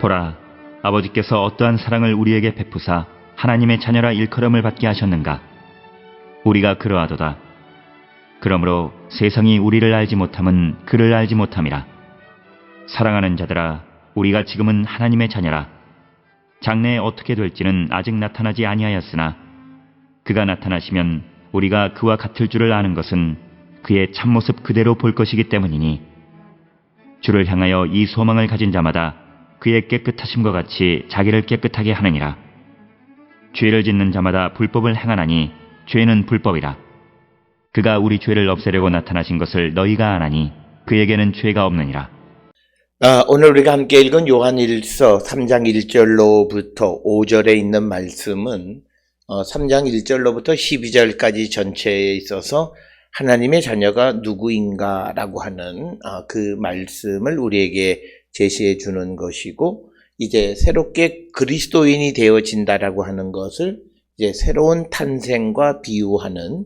보라, 아버지께서 어떠한 사랑을 우리에게 베푸사 하나님의 자녀라 일컬음을 받게 하셨는가? 우리가 그러하도다. 그러므로 세상이 우리를 알지 못함은 그를 알지 못함이라. 사랑하는 자들아, 우리가 지금은 하나님의 자녀라. 장래에 어떻게 될지는 아직 나타나지 아니하였으나 그가 나타나시면 우리가 그와 같을 줄을 아는 것은 그의 참모습 그대로 볼 것이기 때문이니 주를 향하여 이 소망을 가진 자마다 그의 깨끗하심과 같이 자기를 깨끗하게 하느니라. 죄를 짓는 자마다 불법을 행하나니 죄는 불법이라. 그가 우리 죄를 없애려고 나타나신 것을 너희가 아나니 그에게는 죄가 없느니라. 아, 오늘 우리가 함께 읽은 요한일서 3장 1절로부터 5절에 있는 말씀은 어, 3장 1절로부터 12절까지 전체에 있어서 하나님의 자녀가 누구인가라고 하는 아, 그 말씀을 우리에게 제시해 주는 것이고 이제 새롭게 그리스도인이 되어진다라고 하는 것을 이제 새로운 탄생과 비유하는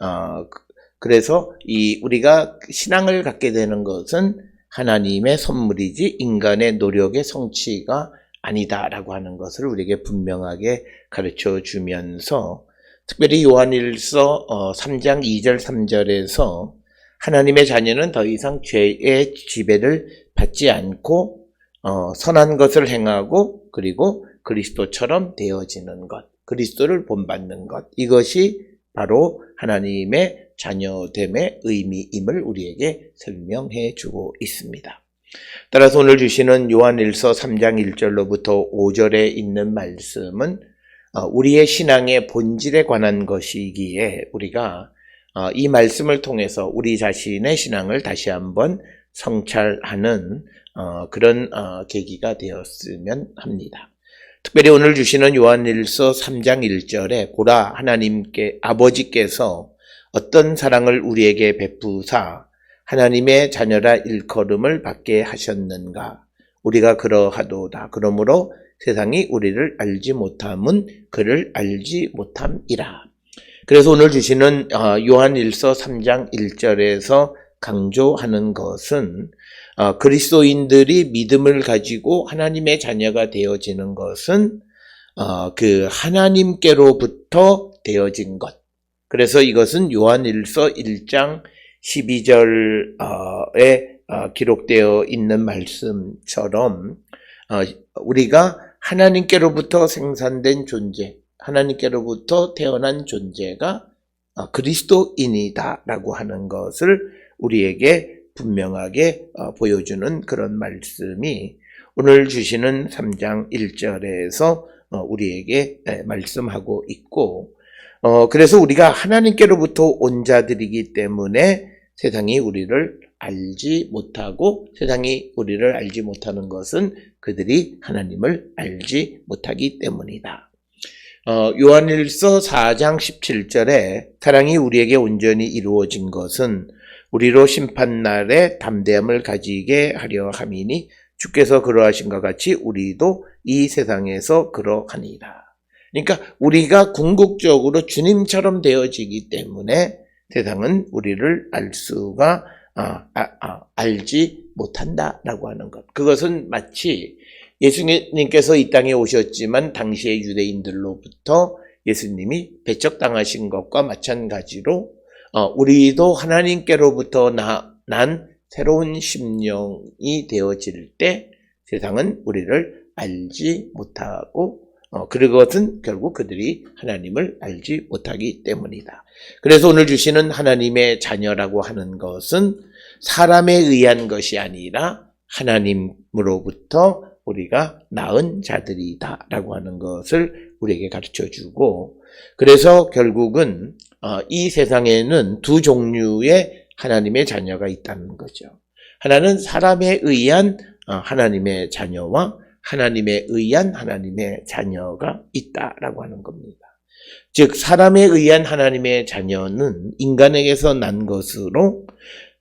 어, 그- 그래서 이 우리가 신앙을 갖게 되는 것은 하나님의 선물이지 인간의 노력의 성취가 아니다라고 하는 것을 우리에게 분명하게 가르쳐 주면서 특별히 요한일서 어, 3장 2절 3절에서 하나님의 자녀는 더 이상 죄의 지배를 받지 않고 어, 선한 것을 행하고 그리고 그리스도처럼 되어지는 것, 그리스도를 본받는 것 이것이 바로 하나님의 자녀됨의 의미임을 우리에게 설명해 주고 있습니다. 따라서 오늘 주시는 요한일서 3장 1절로부터 5절에 있는 말씀은 어, 우리의 신앙의 본질에 관한 것이기에 우리가 어, 이 말씀을 통해서 우리 자신의 신앙을 다시 한번 성찰하는 어, 그런 어, 계기가 되었으면 합니다. 특별히 오늘 주시는 요한일서 3장 1절에 보라 하나님께 아버지께서 어떤 사랑을 우리에게 베푸사 하나님의 자녀라 일컬음을 받게 하셨는가? 우리가 그러하도다. 그러므로 세상이 우리를 알지 못함은 그를 알지 못함이라. 그래서 오늘 주시는 어, 요한일서 3장 1절에서 강조하는 것은 어, 그리스도인들이 믿음을 가지고 하나님의 자녀가 되어지는 것은 어, 그 하나님께로부터 되어진 것. 그래서 이것은 요한일서 1장 12절에 어, 기록되어 있는 말씀처럼 어, 우리가 하나님께로부터 생산된 존재, 하나님께로부터 태어난 존재가 어, 그리스도인이다라고 하는 것을 우리에게 분명하게 어, 보여주는 그런 말씀이 오늘 주시는 3장 1절에서 어, 우리에게 에, 말씀하고 있고 어, 그래서 우리가 하나님께로부터 온 자들이기 때문에 세상이 우리를 알지 못하고 세상이 우리를 알지 못하는 것은 그들이 하나님을 알지 못하기 때문이다. 어, 요한일서 4장 17절에 사랑이 우리에게 온전히 이루어진 것은 우리로 심판 날에 담대함을 가지게 하려 함이니 주께서 그러하신 것 같이 우리도 이 세상에서 그러하니라. 그러니까 우리가 궁극적으로 주님처럼 되어지기 때문에 세상은 우리를 알 수가 아, 아, 아, 알지 못한다라고 하는 것. 그것은 마치 예수님께서 이 땅에 오셨지만 당시의 유대인들로부터 예수님이 배척당하신 것과 마찬가지로 어, 우리도 하나님께로부터 나, 난 새로운 심령이 되어질 때 세상은 우리를 알지 못하고 어, 그것은 결국 그들이 하나님을 알지 못하기 때문이다. 그래서 오늘 주시는 하나님의 자녀라고 하는 것은 사람에 의한 것이 아니라 하나님으로부터 우리가 낳은 자들이다라고 하는 것을 우리에게 가르쳐 주고 그래서 결국은 어, 이 세상에는 두 종류의 하나님의 자녀가 있다는 거죠. 하나는 사람에 의한 어, 하나님의 자녀와 하나님에 의한 하나님의 자녀가 있다라고 하는 겁니다. 즉 사람에 의한 하나님의 자녀는 인간에게서 난 것으로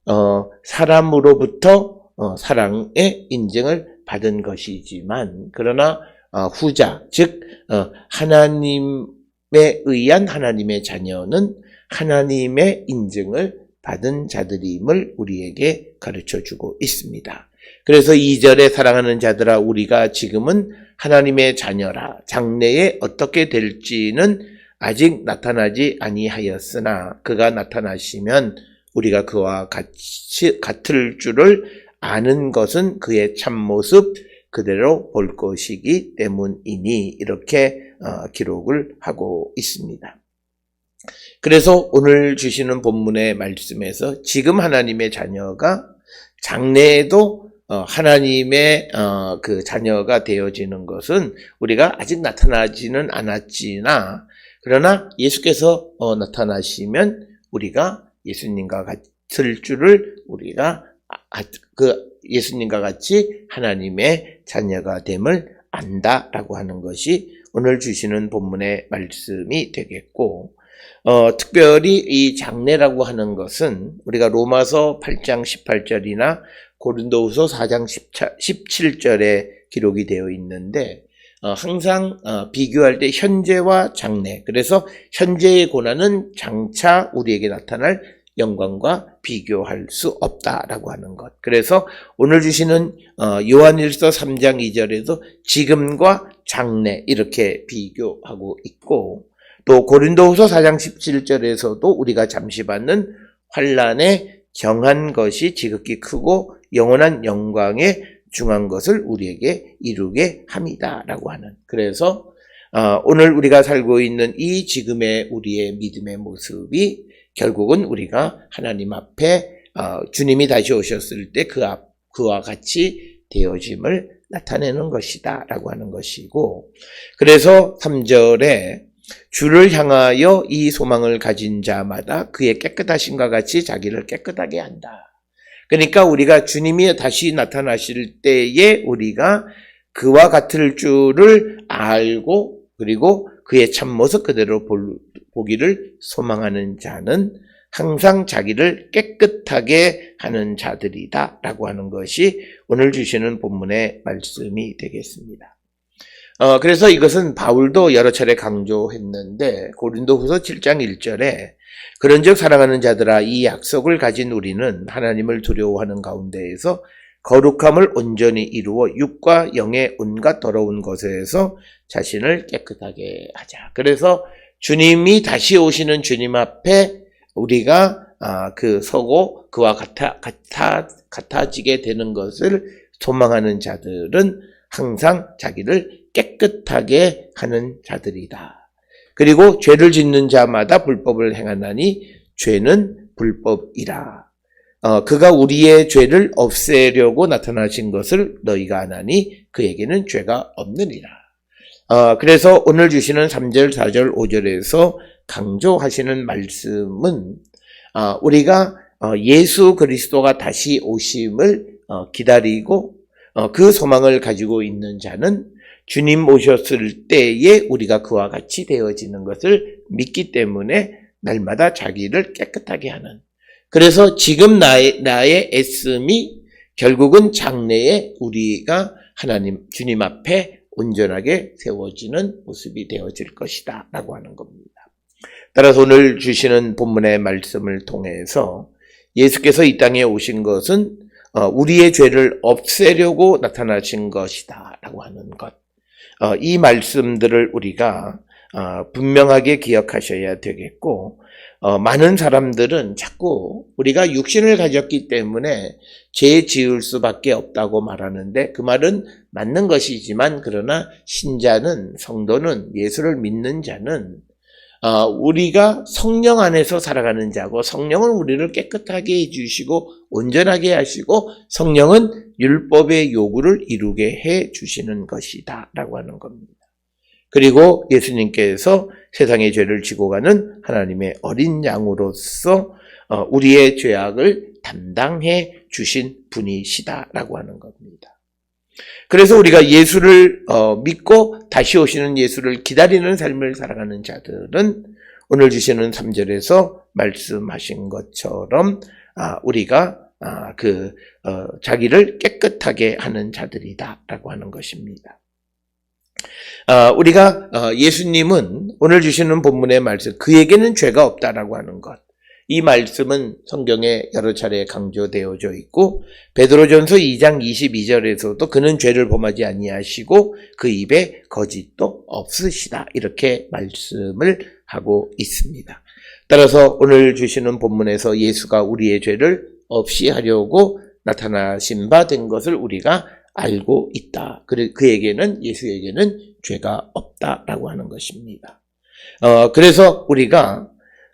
어, 사람으로부터 어, 사랑의 인증을 받은 것이지만 그러나 어, 후자 즉 어, 하나님에 의한 하나님의 자녀는 하나님의 인증을 받은 자들임을 우리에게 가르쳐 주고 있습니다. 그래서 2절에 사랑하는 자들아 우리가 지금은 하나님의 자녀라 장래에 어떻게 될지는 아직 나타나지 아니하였으나 그가 나타나시면 우리가 그와 같이 같을 줄을 아는 것은 그의 참모습 그대로 볼 것이기 때문이니 이렇게 어, 기록을 하고 있습니다. 그래서 오늘 주시는 본문의 말씀에서 지금 하나님의 자녀가 장래에도 어, 하나님의 어, 그 자녀가 되어지는 것은 우리가 아직 나타나지는 않았지나 그러나 예수께서 어, 나타나시면 우리가 예수님과 같을 줄을 우리가 아- 그 예수님과 같이 하나님의 자녀가 됨을 안다라고 하는 것이 오늘 주시는 본문의 말씀이 되겠고 어, 특별히 이 장례라고 하는 것은 우리가 로마서 8장 18절이나 고린도후서 4장 17절에 기록이 되어 있는데 어, 항상 어, 비교할 때 현재와 장래 그래서 현재의 고난은 장차 우리에게 나타날 영광과 비교할 수 없다라고 하는 것. 그래서 오늘 주시는 어, 요한일서 3장 2절에도 지금과 장래 이렇게 비교하고 있고 또 고린도후서 4장 17절에서도 우리가 잠시 받는 환란에 경한 것이 지극히 크고 영원한 영광에 중한 것을 우리에게 이루게 합니다라고 하는. 그래서 어, 오늘 우리가 살고 있는 이 지금의 우리의 믿음의 모습이 결국은 우리가 하나님 앞에 어, 주님이 다시 오셨을 때 그 앞, 그와 같이 되어짐을 나타내는 것이다 라고 하는 것이고 그래서 3절에 주를 향하여 이 소망을 가진 자마다 그의 깨끗하심과 같이 자기를 깨끗하게 한다. 그러니까 우리가 주님이 다시 나타나실 때에 우리가 그와 같을 줄을 알고 그리고 그의 참모습 그대로 볼, 보기를 소망하는 자는 항상 자기를 깨끗하게 하는 자들이다 라고 하는 것이 오늘 주시는 본문의 말씀이 되겠습니다. 어, 그래서 이것은 바울도 여러 차례 강조했는데 고린도 후서 7장 1절에 그런즉 사랑하는 자들아 이 약속을 가진 우리는 하나님을 두려워하는 가운데에서 거룩함을 온전히 이루어 육과 영의 온갖 더러운 것에서 자신을 깨끗하게 하자. 그래서 주님이 다시 오시는 주님 앞에 우리가 아, 그 서고 그와 같아, 같아, 같아지게 되는 것을 소망하는 자들은 항상 자기를 깨끗하게 하는 자들이다. 그리고 죄를 짓는 자마다 불법을 행하나니 죄는 불법이라. 어, 그가 우리의 죄를 없애려고 나타나신 것을 너희가 아나니 그에게는 죄가 없느니라. 어, 그래서 오늘 주시는 3절, 4절, 5절에서 강조하시는 말씀은 어, 우리가 어, 예수 그리스도가 다시 오심을 어, 기다리고 어, 그 소망을 가지고 있는 자는 주님 오셨을 때에 우리가 그와 같이 되어지는 것을 믿기 때문에 날마다 자기를 깨끗하게 하는. 그래서 지금 나의, 나의 애씀이 결국은 장래에 우리가 하나님, 주님 앞에 온전하게 세워지는 모습이 되어질 것이다. 라고 하는 겁니다. 따라서 오늘 주시는 본문의 말씀을 통해서 예수께서 이 땅에 오신 것은 어, 우리의 죄를 없애려고 나타나신 것이다. 라고 하는 것. 어, 이 말씀들을 우리가 어, 분명하게 기억하셔야 되겠고, 어, 많은 사람들은 자꾸 우리가 육신을 가졌기 때문에 죄 지을 수밖에 없다고 말하는데 그 말은 맞는 것이지만 그러나 신자는 성도는 예수를 믿는 자는 어, 우리가 성령 안에서 살아가는 자고 성령은 우리를 깨끗하게 해주시고 온전하게 하시고 성령은 율법의 요구를 이루게 해 주시는 것이다 라고 하는 겁니다. 그리고 예수님께서 세상의 죄를 지고 가는 하나님의 어린 양으로서 어, 우리의 죄악을 담당해 주신 분이시다라고 하는 겁니다. 그래서 우리가 예수를 어, 믿고 다시 오시는 예수를 기다리는 삶을 살아가는 자들은 오늘 주시는 3절에서 말씀하신 것처럼 아, 우리가 아, 그 어, 자기를 깨끗하게 하는 자들이다라고 하는 것입니다. 아, 우리가 어, 예수님은 오늘 주시는 본문의 말씀 그에게는 죄가 없다라고 하는 것. 이 말씀은 성경에 여러 차례 강조되어져 있고 베드로전서 2장 22절에서도 그는 죄를 범하지 아니하시고 그 입에 거짓도 없으시다 이렇게 말씀을 하고 있습니다. 따라서 오늘 주시는 본문에서 예수가 우리의 죄를 없이 하려고 나타나신 바 된 것을 우리가 알고 있다. 그- 그에게는 예수에게는 죄가 없다라고 하는 것입니다. 어, 그래서 우리가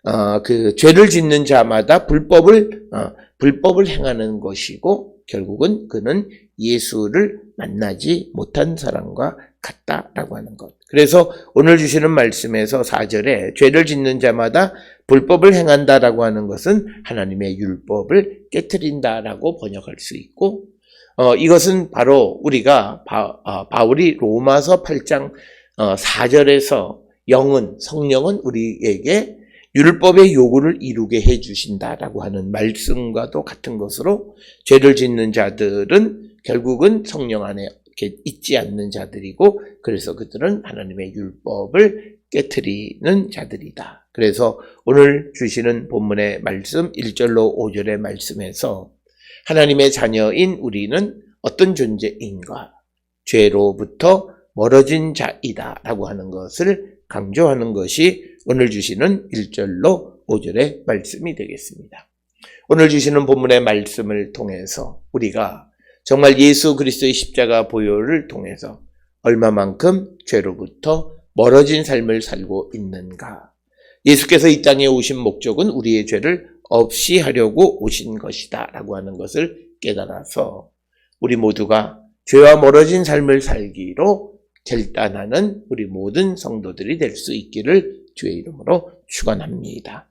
어, 그 죄를 짓는 자마다 불법을 어, 불법을 행하는 것이고 결국은 그는 예수를 만나지 못한 사람과 같다라고 하는 것. 그래서 오늘 주시는 말씀에서 4절에 죄를 짓는 자마다 불법을 행한다라고 하는 것은 하나님의 율법을 깨뜨린다라고 번역할 수 있고 어, 이것은 바로 우리가 바, 아, 바울이 로마서 8장 어, 4절에서 영은 성령은 우리에게 율법의 요구를 이루게 해 주신다라고 하는 말씀과도 같은 것으로 죄를 짓는 자들은 결국은 성령 안에 있지 않는 자들이고 그래서 그들은 하나님의 율법을 깨뜨리는 자들이다. 그래서 오늘 주시는 본문의 말씀 1절로 5절의 말씀에서 하나님의 자녀인 우리는 어떤 존재인가? 죄로부터 멀어진 자이다라고 하는 것을 강조하는 것이 오늘 주시는 1절로 5절의 말씀이 되겠습니다. 오늘 주시는 본문의 말씀을 통해서 우리가 정말 예수 그리스도의 십자가 보혈을 통해서 얼마만큼 죄로부터 멀어진 삶을 살고 있는가? 예수께서 이 땅에 오신 목적은 우리의 죄를 없이 하려고 오신 것이다. 라고 하는 것을 깨달아서 우리 모두가 죄와 멀어진 삶을 살기로 결단하는 우리 모든 성도들이 될 수 있기를 주의 이름으로 축원합니다.